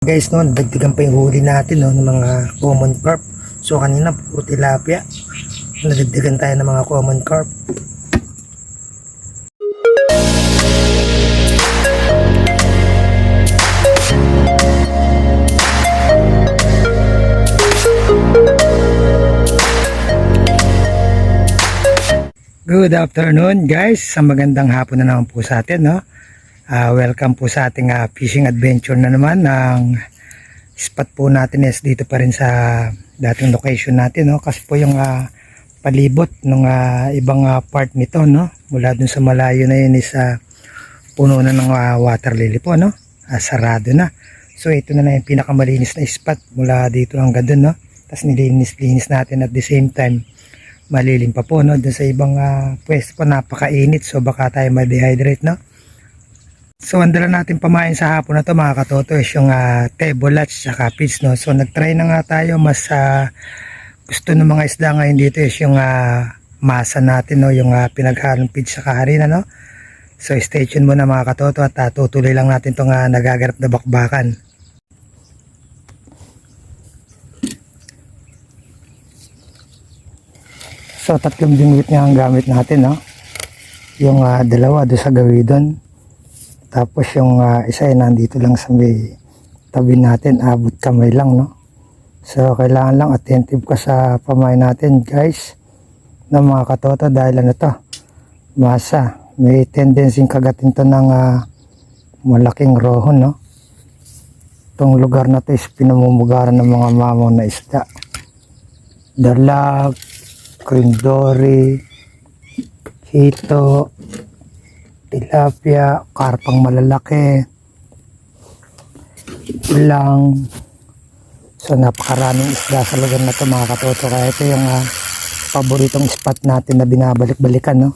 Guys, no, dagdagan pa yung huli natin no, ng mga common carp. So kanina puro tilapia. Nadagdagan tayo ng mga common carp. Good afternoon guys. Sa magandang hapon na naman po sa atin. No? Ah, welcome po sa ating ah, fishing adventure na naman. Ng spot po natin is dito pa rin sa dating location natin no? Kasi po yung ah, palibot ng ibang ah, part nito no? Mula dun sa malayo na yun is ah, puno na ng ah, water lily po no? Ah, sarado na. So ito na lang yung pinakamalinis na spot mula dito hanggang dun no? Tapos nilinis-linis natin at the same time malilim pa po no? Dun sa ibang ah, pwesto po napakainit. So baka tayo ma-dehydrate no So, ang natin pamain sa hapon na to mga katoto is yung uh, tebolats sa fish, no? So, nagtry na nga tayo mas ah, gusto ng mga isda ngayon dito is yung ah, masa natin, no? Yung uh, pinaghalong feed sa kaharina, no? So, stay tuned muna mga katoto at ah, tutuloy lang natin itong uh, nagagarap na bakbakan. So, tatlong bingwit nga ang gamit natin, no? Yung ah, dalawa doon sa gawidon. Tapos yung ah, isa ay nandito lang sa may tabi natin, abot kamay lang, no? So, kailangan lang attentive ka sa pamay natin, guys, ng mga katoto dahil ano to, masa. May tendency kagatin to ng ah, malaking rohon, no? Itong lugar na to is pinamumugaran ng mga mamaw na isda. Dalag, krindori, hito, tilapia, karpang malalaki, ulang. So napakaraming isda sa lugar na to mga katoto. Kaya ito yung ah, paboritong spot natin na binabalik-balikan. No?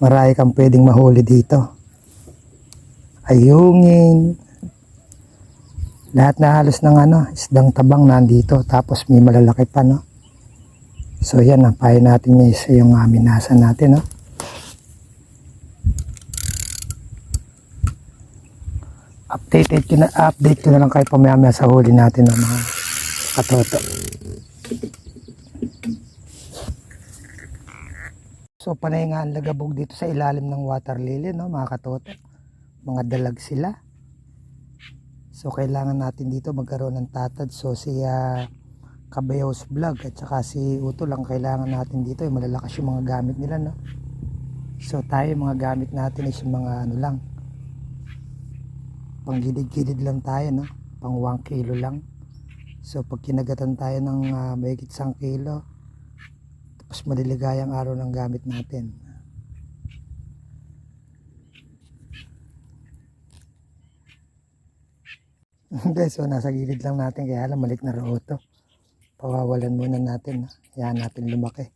Marami kang pwedeng mahuli dito. Ayungin. Lahat na halos ng ano, isdang tabang nandito. Tapos may malalaki pa. No? So yan, napahin natin yung isa uh, minasa natin. No? Updated ko na update ko na lang kayo pamaya sa huli natin ng mga katoto. So panay nga ang lagabog dito sa ilalim ng water lily no mga katoto. Mga dalag sila. So kailangan natin dito magkaroon ng tatad. So si uh, Kabayos Vlog at saka si Uto lang kailangan natin dito. Yung malalakas yung mga gamit nila no. So tayo mga gamit natin is yung mga ano lang panggilid-gilid lang tayo no? Pang 1 kilo lang. So pag kinagatan tayo ng uh, mahigit 1 kilo tapos maliligayang araw ng gamit natin. Guys so nasa gilid lang natin kaya alam malik na roho to. Pawawalan muna natin yan natin lumaki.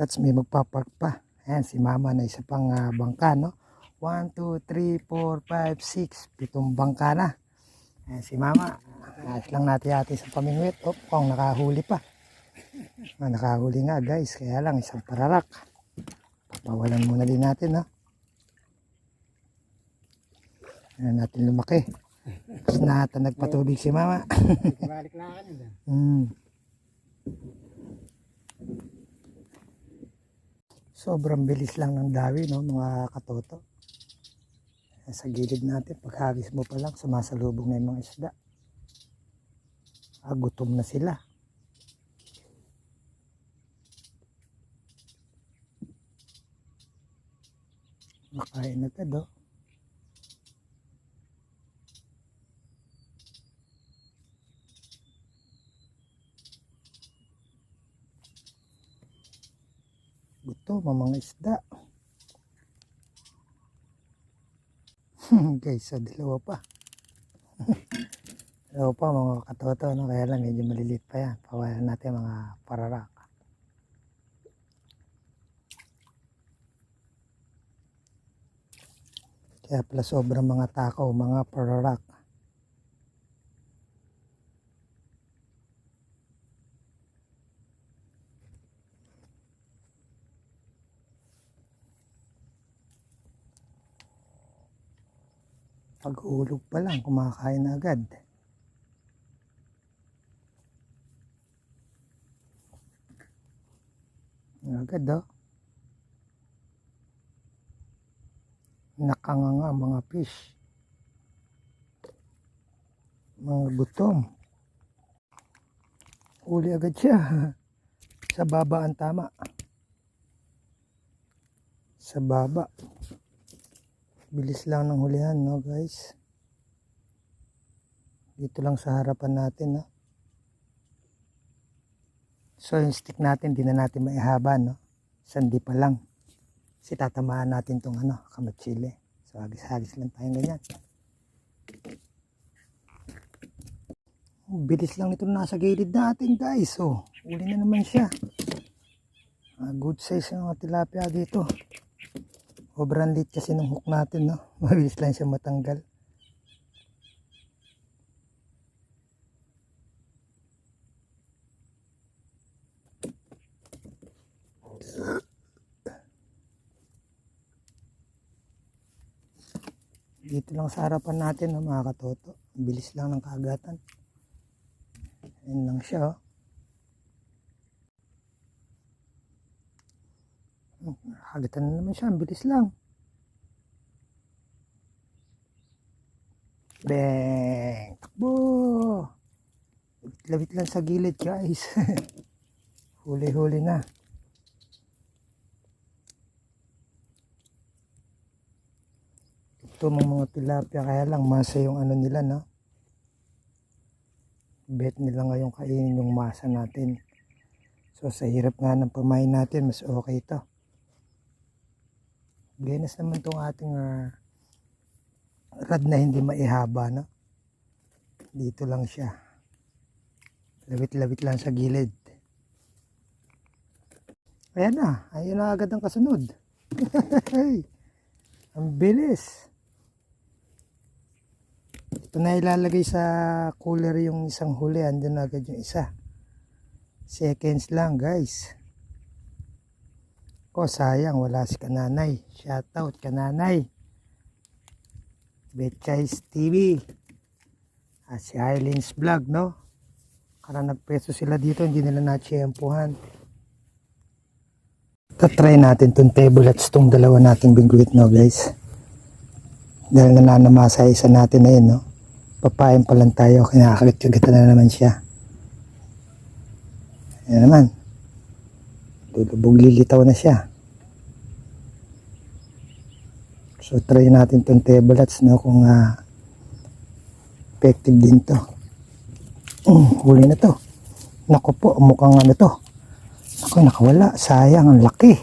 That's may magpapark pa. Ayan si mama na isa pang uh, bangka no 1, 2, 3, 4, 5, 6. Pitong bangka na. Ayan si mama. Ayos lang natin ate sa pamingwit. Oh, kung nakahuli pa. Ah, nakahuli nga guys. Kaya lang isang pararak. Pawalan muna din natin. No? Ayan natin lumaki. Tapos nata nagpatubig si mama. Balik na kanina. mm. Sobrang bilis lang ng dawi, no, mga katoto sa gilid natin paghagis mo pa lang sumasalubong na yung mga isda. Ah, gutom na sila. Makain agad oh gutom ang mga isda guys, so dalawa pa. dalawa pa mga katoto, no? kaya lang medyo malilit pa yan. Pawalan natin mga pararak. Kaya pala sobrang mga takaw, mga pararak. Paghulog pa lang, kumakain na agad. Agad oh. Nakanganga mga fish. Mga gutom. Huli agad siya. Sa baba ang tama. Sa baba. Bilis lang ng hulihan, no guys? Dito lang sa harapan natin, no? So yung stick natin, di na natin maihaba, no? Sandi pa lang. Kasi tatamaan natin tong ano, kamatsili. So hagis-hagis lang tayong ganyan. Ang Bilis lang nito nasa gilid natin guys. So, uli na naman siya. Ah, good size yung mga tilapia dito. Sobrang lit kasi ng hook natin, no? Mabilis lang siya matanggal. Dito lang sa harapan natin, no, mga katoto. Bilis lang ng kagatan. Ayun lang siya, oh. Kagatan na naman siya. Bilis lang. Bang! Takbo! Lawit lang sa gilid, guys. Huli-huli na. Ito mga tilapia kaya lang masa yung ano nila no. Bet nila ngayon kainin yung masa natin. So sa hirap nga ng pamain natin mas okay ito. Ganas naman tong ating ah, rad na hindi maihaba no. Dito lang siya. Lawit-lawit lang sa gilid. Ayan na. Ayun na agad ang kasunod. ang bilis. Ito na ilalagay sa cooler yung isang huli. Andun agad yung isa. Seconds lang guys. Ko sayang wala si kananay. Shoutout kananay. Betchay TV. At si Eileen's Vlog no. Karang nagpeso sila dito hindi nila na-tsyempohan. Tatry natin tong table at tong dalawa nating bingwit no guys. Dahil nananamasa isa natin na yun no. Papayin pa lang tayo. Kinakagat-kagatan na naman siya. Ayan naman. Lulubog lilitaw na siya. So try natin tong table nuts no kung ah, effective din to. Mm, huli na to. Naku po, mukhang ano to. Naku, nakawala. Sayang, ang laki.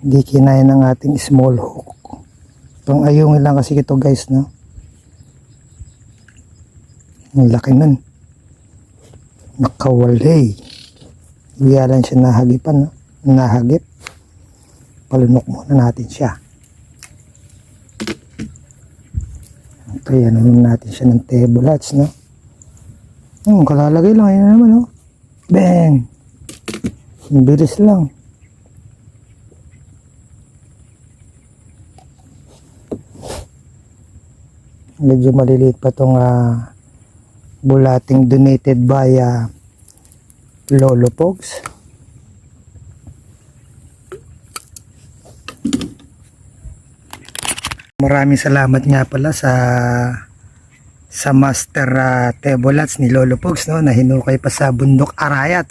Hindi kinaya ng ating small hook. Pang ayungin lang kasi ito guys, no? Ang laki nun. Nakawalay. Biya lang siya nahagipan, no? Nahagip. Palunok muna natin siya. Kaya naman natin siya ng table huts, no? Hmm, kalalagay lang. Na naman, no? Bang! Ang bilis lang. Medyo maliliit pa tong ah, bulating donated by ah, Lolo Pogs. Maraming salamat nga pala sa sa master uh, Tebolats ni Lolo Pogs no na hinukay pa sa bundok Arayat.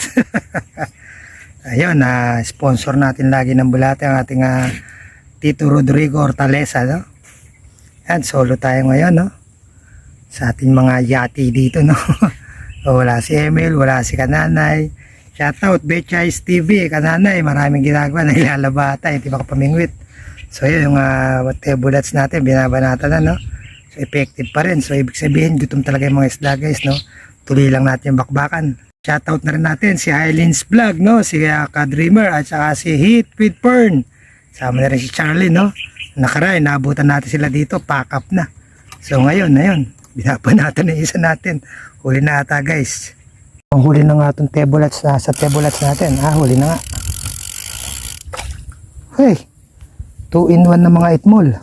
Ayun, na sponsor natin lagi ng bulate ang ating ah, Tito Rodrigo Hortaleza no. Yan, solo tayo ngayon no. Sa ating mga yati dito no. wala si Emil, wala si Kananay. Shoutout Betchay TV, Kananay, maraming ginagawa na ilalabata, hindi makapamingwit. So yun yung uh, bullets natin, binabanata na no. So effective pa rin. So ibig sabihin, gutom talaga yung mga isda guys no. Tuloy lang natin yung bakbakan. Shoutout na rin natin si Eileen's Vlog no, si uh, Ka-Dreamer at saka si Heat with Fern. Sama na rin si Charlie no. Nakaray, naabutan natin sila dito, pack up na. So ngayon, ngayon, binabanatan na isa natin. Huli na ata guys. Ang huli na nga itong tebulats na sa tebulats natin. Ah, huli na nga. Hey, 2 in 1 na mga itmol.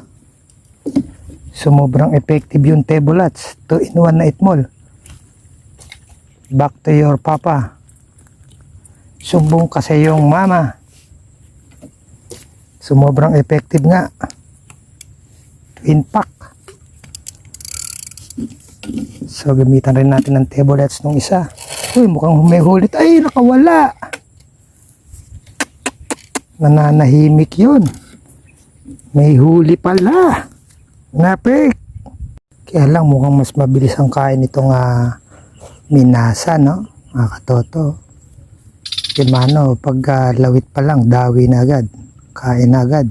Sumubrang effective yung tebulats. 2 in 1 na itmol. Back to your papa. Sumbong kasi yung mama. Sumobrang effective nga. Twin pack. So, gamitan rin natin ng tablets nung isa. Uy, mukhang may hulit. Ay, nakawala. Nananahimik yun. May huli pala. Napik. Kaya lang mukhang mas mabilis ang kain itong ah, minasa, no? Mga katoto. Kimano, pag ah, lawit pa lang, dawi na agad. Kain na agad.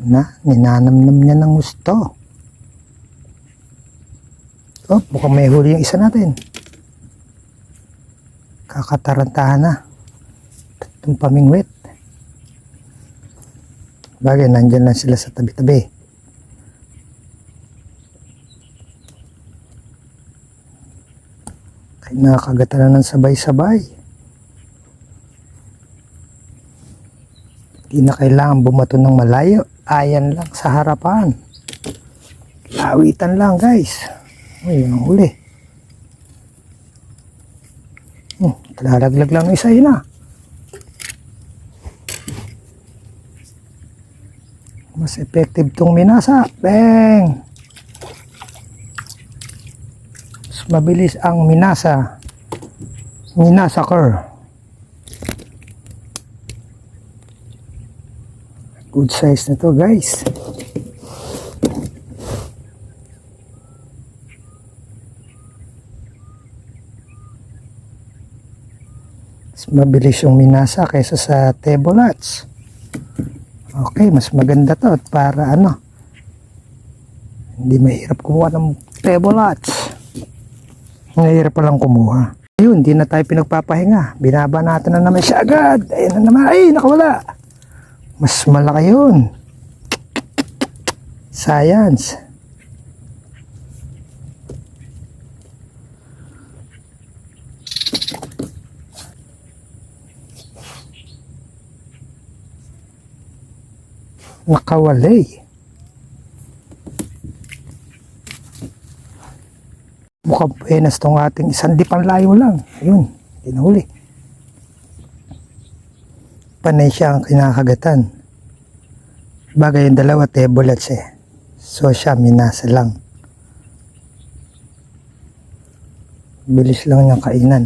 Na, ninanamnam niya ng gusto. Oh, mukhang may huli yung isa natin. Kakatarantahan na. Itong pamingwit. Bagay, nandyan lang sila sa tabi-tabi. Kaya nakakagata na ng sabay-sabay. Hindi na kailangan bumato ng malayo. Ayan lang sa harapan. Lawitan lang guys. Uy, ang huli. Hmm, lalaglag lang ng isa yun ah. Mas effective tong minasa. Bang! Mas mabilis ang minasa. Minasa car. Good size na to guys. Mas mabilis yung minasa kaysa sa table lots. Okay, mas maganda to at para ano, hindi mahirap kumuha ng table lots. Mahirap pa lang kumuha. Ayun, hindi na tayo pinagpapahinga. Binaba natin na naman siya agad. Ayun na naman. Ay, nakawala. Mas malaki yun. Science. Nakawalay. Mukhang penas tong ating isang dipan layo lang. Ayun, tinahuli. Panay siya ang kinakagatan. Bagay yung dalawa tablets eh. So siya minasa lang. Bilis lang niyang kainan.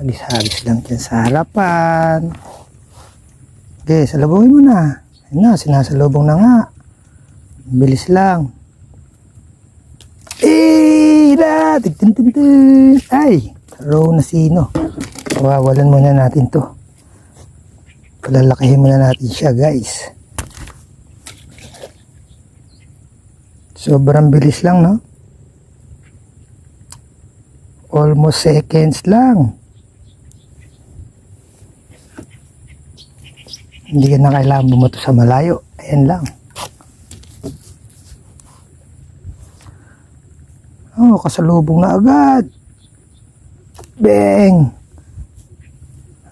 Hagis-hagis lang dyan sa harapan. Okay, salubungin mo na. Ayun na, sinasalubong na nga. Bilis lang. Eh, na! Tigtin, tin, tin. Ay, row na sino. Kawawalan muna natin to. Palalakihin muna natin siya, guys. Sobrang bilis lang, no? Almost seconds lang. Hindi ka na kailangan bumato sa malayo. Ayan lang. Oh, kasalubong na agad. Bang!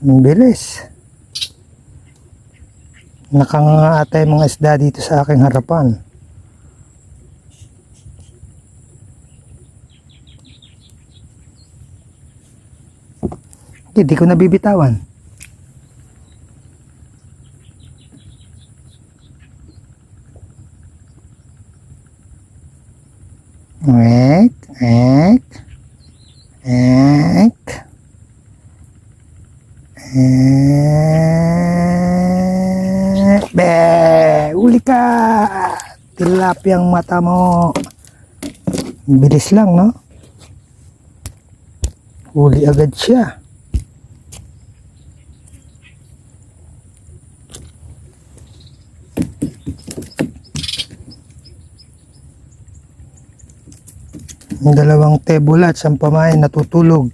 Ang bilis. Nakanganga ata yung mga isda dito sa aking harapan. Hindi ko nabibitawan. Tilapiyang mata mo. Bilis lang, no? Uli agad siya. Yung dalawang tebulat, ang pamain natutulog.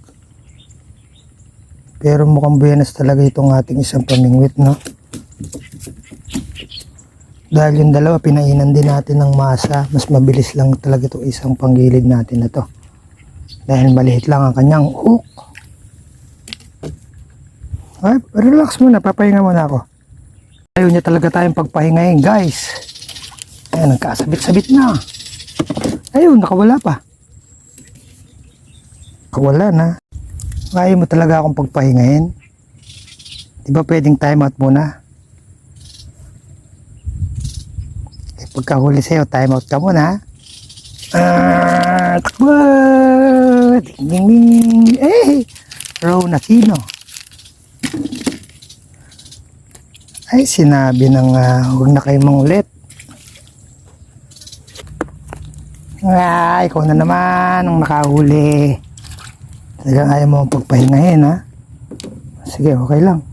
Pero mukhang buenas talaga itong ating isang pamingwit, no? Dahil yung dalawa, pinainan din natin ng masa. Mas mabilis lang talaga itong isang panggilid natin na to. Dahil maliit lang ang kanyang hook. Ay, relax muna, papahinga muna ako. Ayaw niya talaga tayong pagpahingayin, guys. Ayan, nagkasabit-sabit na. Ayun, nakawala pa. Kawalan ha. Ayaw mo talaga akong pagpahingahin. Di ba pwedeng time out muna? Eh, pagkahuli sa'yo, time out ka muna. Ah, takbo! Ding, ding, ding. Eh, row na sino? Ay, sinabi ng uh, huwag na kayo mangulit. Ay, ikaw na naman ang nakahuli. Talagang ayaw mo pagpahingahin, ha? Sige, okay lang.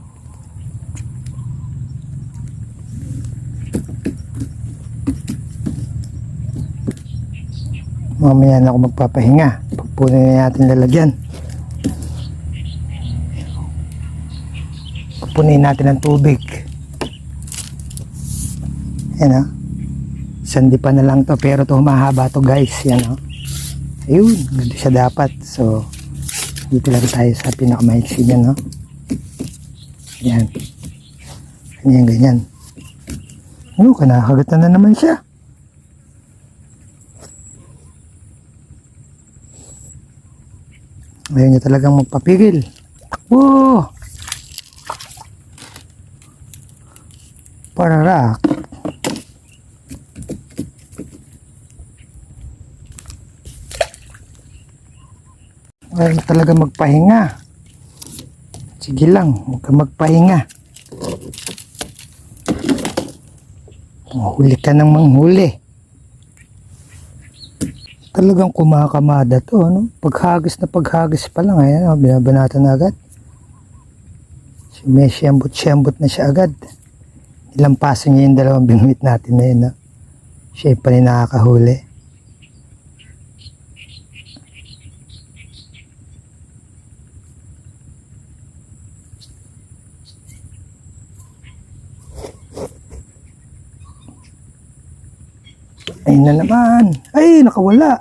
Mamaya na ako magpapahinga. Pagpunin na natin lalagyan. Pupunin natin ng tubig. Yan ha. Sandi pa na lang to pero to mahaba to guys. Yan ha. Ayun, ganito siya dapat. So, dito lang tayo sa pinakamaiksi niya no. Yan. Ganyan, ganyan. Oh, kanakagatan na naman siya. Ayaw niya talagang magpapigil. Takbo! Pararak. Ayaw niya talaga magpahinga. Sige lang, huwag ka magpahinga. Huli ka ng manghuli. Talagang kumakamada to, ano? Paghagis na paghagis pa lang, ayan, oh, binabanatan na agad. Si may siyambot-siyambot na siya agad. Ilang paso niya yung dalawang bingwit natin na yun, no? Siya pa rin nakakahuli. Ayun na naman. Ay, nakawala.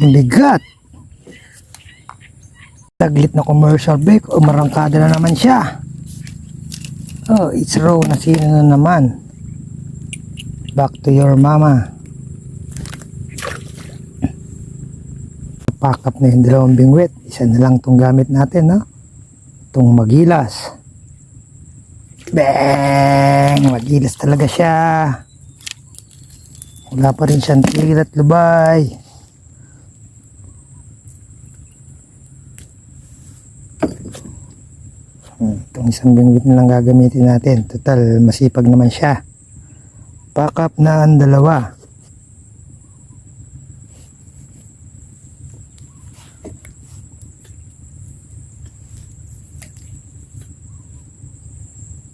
Ang bigat. Taglit na commercial break o marangkada na naman siya. Oh, it's raw na sino na naman. Back to your mama. Pack up na yung dalawang bingwit. Isa na lang tong gamit natin, no? Itong magilas. Bang! Magilas talaga siya. Wala pa rin siyang tigil at lubay. Hmm, Itong isang bingwit na lang gagamitin natin. Total, masipag naman siya. Pack up na ang dalawa.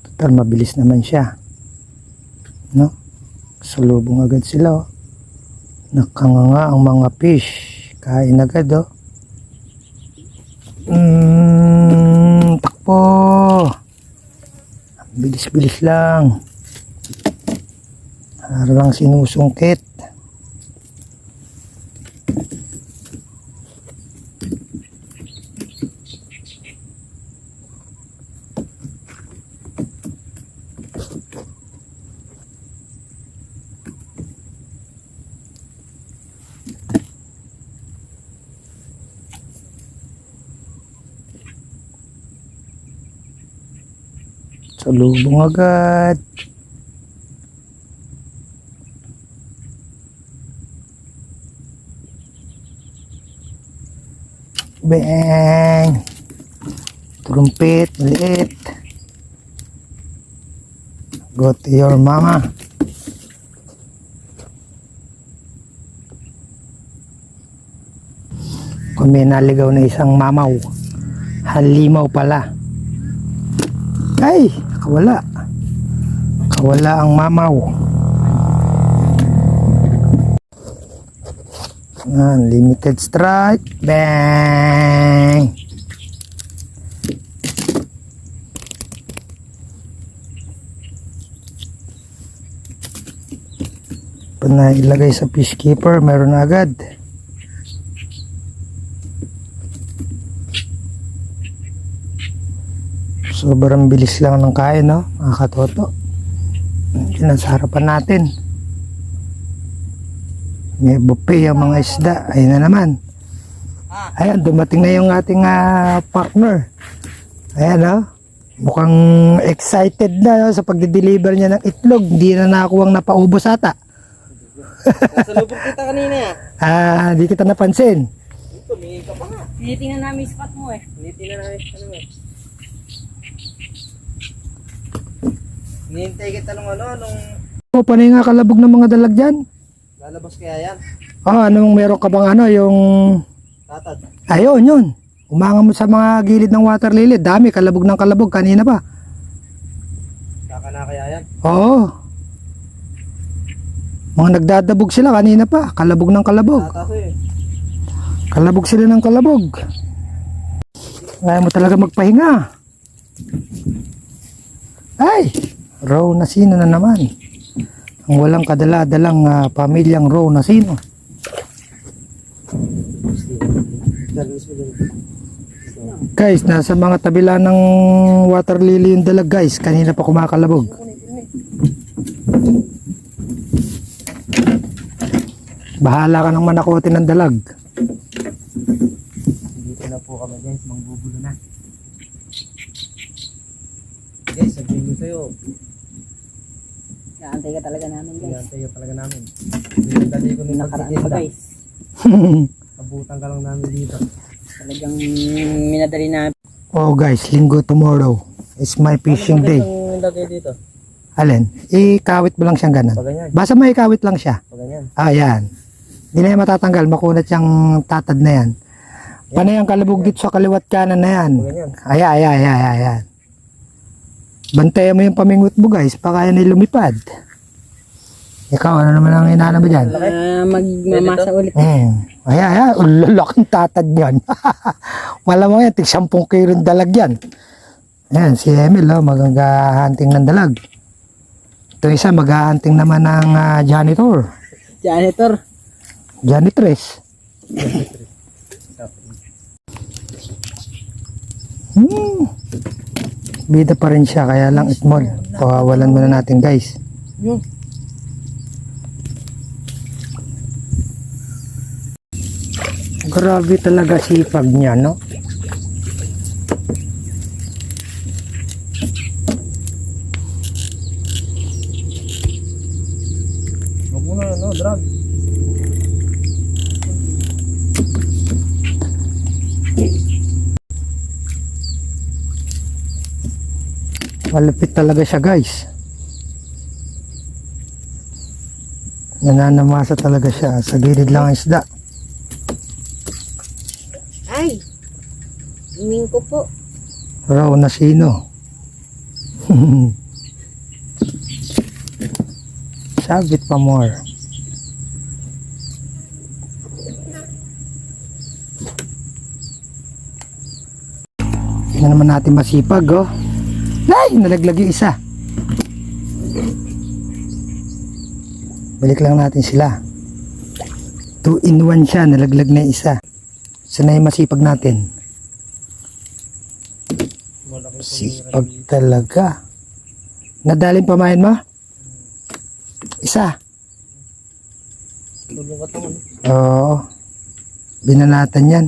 Total, mabilis naman siya. No? Salubong agad sila oh. Nakanganga ang mga fish. Kain agad oh. Mm, takpo. Bilis-bilis lang. Harang sinusungkit. Salubong agad. Bang! Trumpet, maliit. Go to your mama. Kung may naligaw na isang mamaw. Halimaw pala. Ay, kawala. Kawala ang mamaw. Unlimited strike. Bang! Pag na ilagay sa peacekeeper, meron na agad. Sobrang bilis lang ng kain, no? Mga katoto. Yun ang sa harapan natin. May buffet ang mga isda. Ayun na naman. Ayan, dumating na yung ating ah, partner. Ayan, oh. Mukhang excited na no, sa pagde-deliver niya ng itlog. Hindi na nakuha ang napaubos ata. Nasa lubog kita kanina. Ah, di kita napansin. Tumingin ka pa nga. Tinitingnan namin yung spot mo eh. Hindi na namin ano eh. Hinihintay kita nung ano, nung O, panay nga kalabog ng mga dalag dyan. lalabas kaya yan. Oh, anong meron ka bang ano, yung... Tatad. Ayun, yun. Umanga mo sa mga gilid ng water lily. Dami, kalabog ng kalabog. Kanina pa. Kaka na kaya yan. Oo. Mga nagdadabog sila kanina pa. Kalabog ng kalabog. Tataso eh. Kalabog sila ng kalabog. Kaya mo talaga magpahinga. Ay! Row na sino na naman. Ang walang kadala-dalang ah, pamilyang row na sino. Guys, nasa mga tabila ng water lily yung dalag guys. Kanina pa kumakalabog. Bahala ka nang manakotin ng dalag. Dito na po kami guys, manggugulo na. Guys, sabihin ko sa'yo, Naantay ka talaga namin guys. hinihintay ka talaga namin. Hinihintay ko ng Nakaraan pa guys. Abutan ka lang namin dito. Talagang minadali namin. oh guys, linggo tomorrow. It's my fishing day. Ano lagay dito? Alin? Ikawit mo lang siyang ganun. Basta may ikawit lang siya. Pag ganyan. Ah, yan. Hindi na yan matatanggal. Makunat yung tatad na yan. Panay ang kalabog dito sa kaliwat kanan na yan. Ayan, ayan, ayan, ayan. Bantayan mo yung pamingot mo guys. Baka yan ay lumipad. Ikaw, ano naman ang inaano mo dyan? Ah, magmamasa ulit. Eh, ayan, ayan. Ulalaking tatad yan. Wala mo yan. Tig 10 kilo dalag yan. Ayan, si Emil, oh, mag-hunting ng dalag. Ito isa, mag-hunting naman ng ah, janitor. Janitor. Janitress. Hmm. Bida pa rin siya, kaya lang itmol. Pawawalan muna natin guys. Yung. Grabe talaga sipag niya, no? Huwag mo na, no, drag. Malupit talaga siya guys. Nananamasa talaga siya. Sa gilid lang ang isda. Ay! Iming ko po. Raw na sino. Sabit pa more. Tingnan naman natin masipag oh. Ay! Nalaglag yung isa. Balik lang natin sila. 2 in 1 siya. Nalaglag na isa. Sana yung masipag natin. Malaking Sipag talaga. Nadaling pamain mo? Isa. Tulong ka tamo. Oo. Binanatan yan.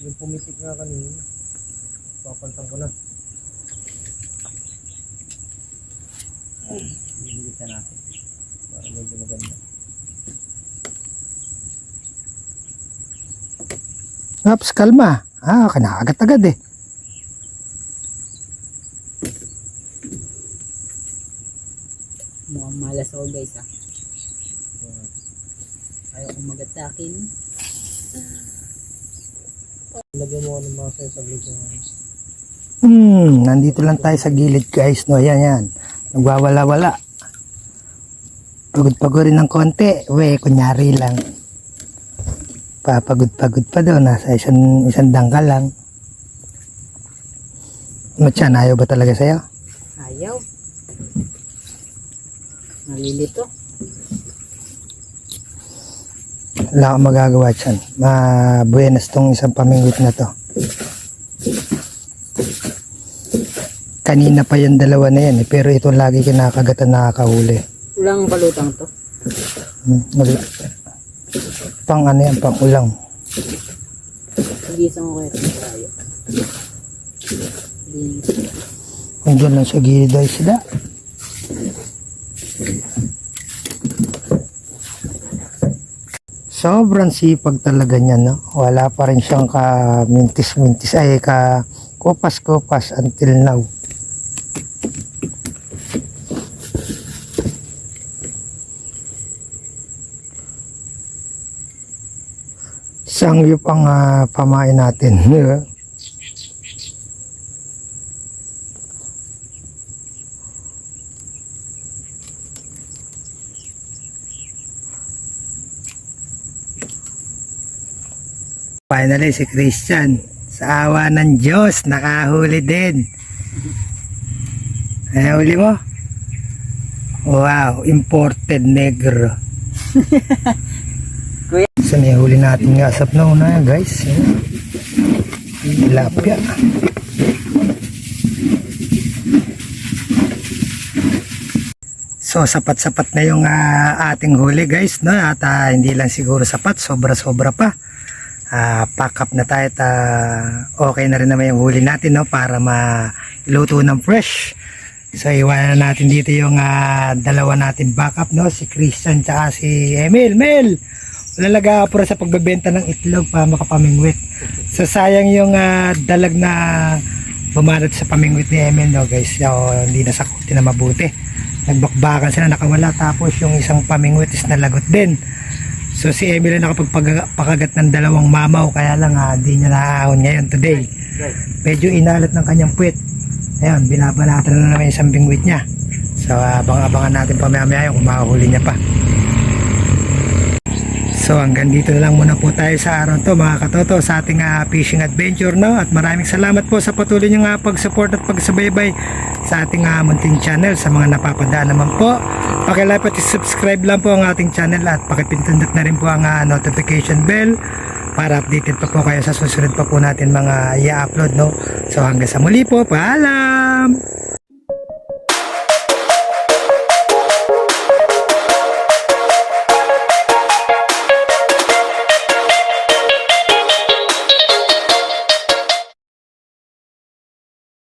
Yung pumitik nga kanina. Papantang ko na. Bibilit na natin. Para medyo maganda. Ops, kalma. Ah, kanakagat agad eh. Mukhang malas ako guys ah. Ayaw kumagat sa akin. Lagyan mo ng mga sa video. Hmm, nandito lang tayo sa gilid guys. No, yan, yan. Nagwawala-wala. Pagod-pagod rin ng konti. We, kunyari lang. Papagod-pagod pa daw. Nasa isang, isang dangkal lang. Siya, ayaw ba talaga sa'yo? Ayaw. Nalilito. Wala akong magagawa dyan. Mabuenas tong isang pamingwit na to. Kanina pa yung dalawa na yan eh, pero ito lagi kinakagatan nakakahuli. Ulang palutang to. Hmm, wala. Pang ano yan, pang ulang. Nagisang ko kayo sa tayo. Kung dyan lang sa gilid ay sila. Sobrang sipag talaga niya, no? Wala pa rin siyang ka mintis-mintis ay ka kupas-kupas until now. Sangyup ang ah, pamain natin. di? Finally, si Christian, sa awa ng Diyos, nakahuli din. Ay, huli mo? Wow, imported negro. Kuya. So, huli natin nga asap na una, guys. Tilapia. So, sapat-sapat na yung ah, ating huli, guys. No? At ah, hindi lang siguro sapat, sobra-sobra pa ah pack up na tayo at ah, okay na rin naman yung huli natin no para maluto ng fresh. So iwanan natin dito yung ah, dalawa natin backup no si Christian tsaka si Emil. Mel wala nag-aapura sa pagbebenta ng itlog para makapamingwit. So sayang yung ah, dalag na bumanat sa pamingwit ni Emil no guys. So, hindi na sakuti na mabuti. Nagbakbakan sila nakawala. Tapos yung isang pamingwit is nalagot din So si Emily nakapagpakagat ng dalawang mamaw kaya lang ah, di niya naahon ngayon today. Medyo inalat ng kanyang puwit. Ayun, binabanatan na naman yung isang bingwit niya. So abang-abangan natin pamaya-maya kung makahuli niya pa. So hanggang dito lang muna po tayo sa araw to mga katoto sa ating ah, fishing adventure no? At maraming salamat po sa patuloy niyong uh, pag-support at pagsubaybay sa ating uh, munting channel sa mga napapadaan naman po. Pakilapit subscribe lang po ang ating channel at pakipindot na rin po ang ah, notification bell para updated pa po kayo sa susunod pa po natin mga i-upload no? So hanggang sa muli po paalam